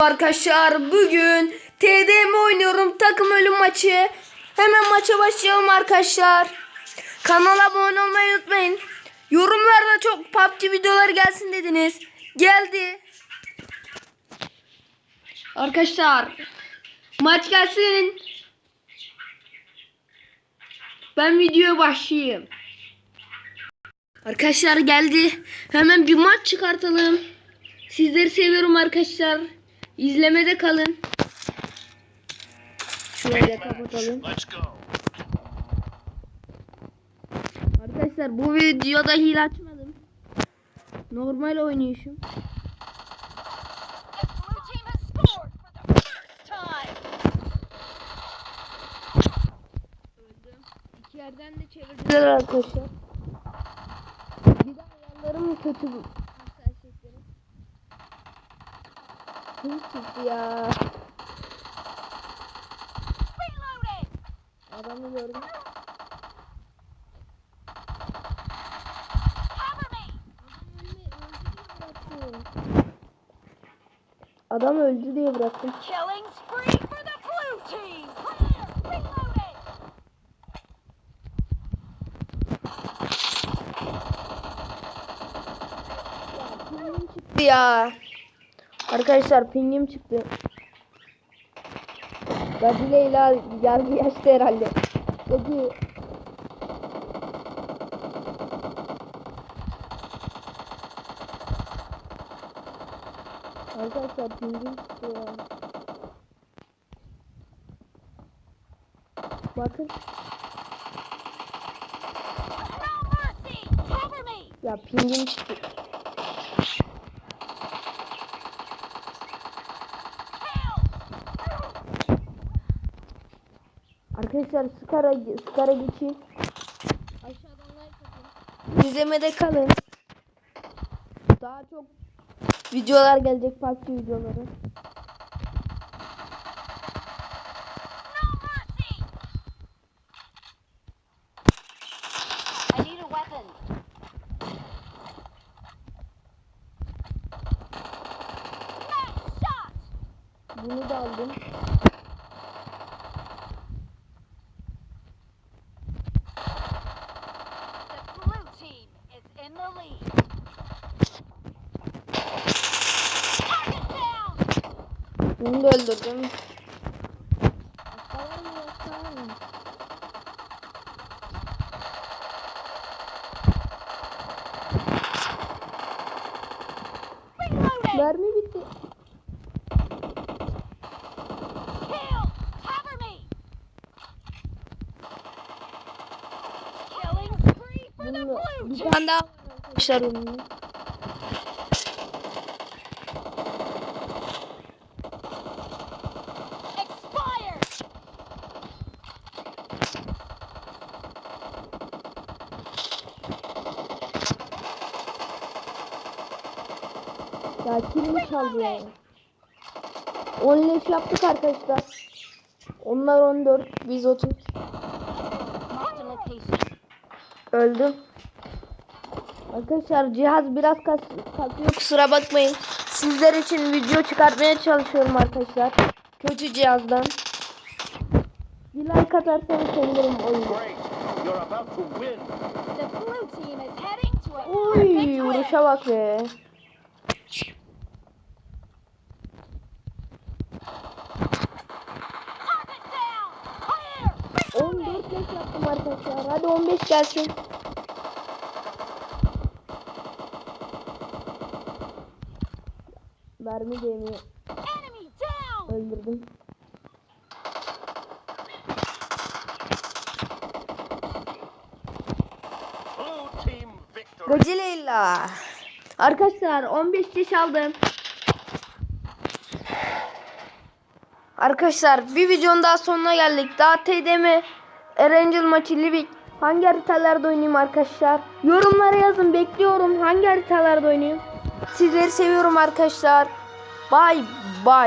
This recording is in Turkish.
Arkadaşlar bugün TDM oynuyorum takım ölüm maçı. Hemen maça başlayalım arkadaşlar. Kanala abone olmayı unutmayın. Yorumlarda çok PUBG videoları gelsin dediniz. Geldi. Arkadaşlar maç gelsin. Ben videoya başlayayım. Arkadaşlar geldi. Hemen bir maç çıkartalım. Sizleri seviyorum arkadaşlar. İzlemede kalın. Şurayı da kapatalım. Arkadaşlar bu videoda hile açmadım. Normal oynayışım. İki yerden de çevirdiler arkadaşlar. Bir daha ayarlarım kötü bu. Çıktı ya? Adamı gördüm. Adam öldü diye bıraktım. Killing spree for the blue team. Clear. Reloading. çıktı ya. Arkadaşlar pingim çıktı. Gazi Leyla yargı yaşta herhalde. Gazi. Arkadaşlar pingim çıktı ya. Bakın ya pingim çıktı. Arkadaşlar Skara, Skara geçin. Aşağıdan like atın. İzlemede kalın. Daha çok videolar gelecek PUBG videoları. Bunu da aldım. Bunu da öldürdüm. Mermi bitti. Bir tane daha arkadaşlar Ya kilimi çaldı ya. 10 leş yaptık arkadaşlar. Onlar 14, biz 30. Marked a location. Öldüm. Arkadaşlar cihaz biraz kas kasıyor kusura bakmayın. Sizler için video çıkartmaya çalışıyorum arkadaşlar. Kötü cihazdan. Bir like atarsanız sevinirim oyunu. Great. You're about to Hadi 15 gelsin. Mermi down. Öldürdüm. Blue team victory. Godzilla. Arkadaşlar 15 yaş aldım. Arkadaşlar bir videonun daha sonuna geldik. Daha TDM Erangel maçı Livik. Hangi haritalarda oynayayım arkadaşlar? Yorumlara yazın bekliyorum. Hangi haritalarda oynayayım? Sizleri seviyorum arkadaşlar. Bye bye.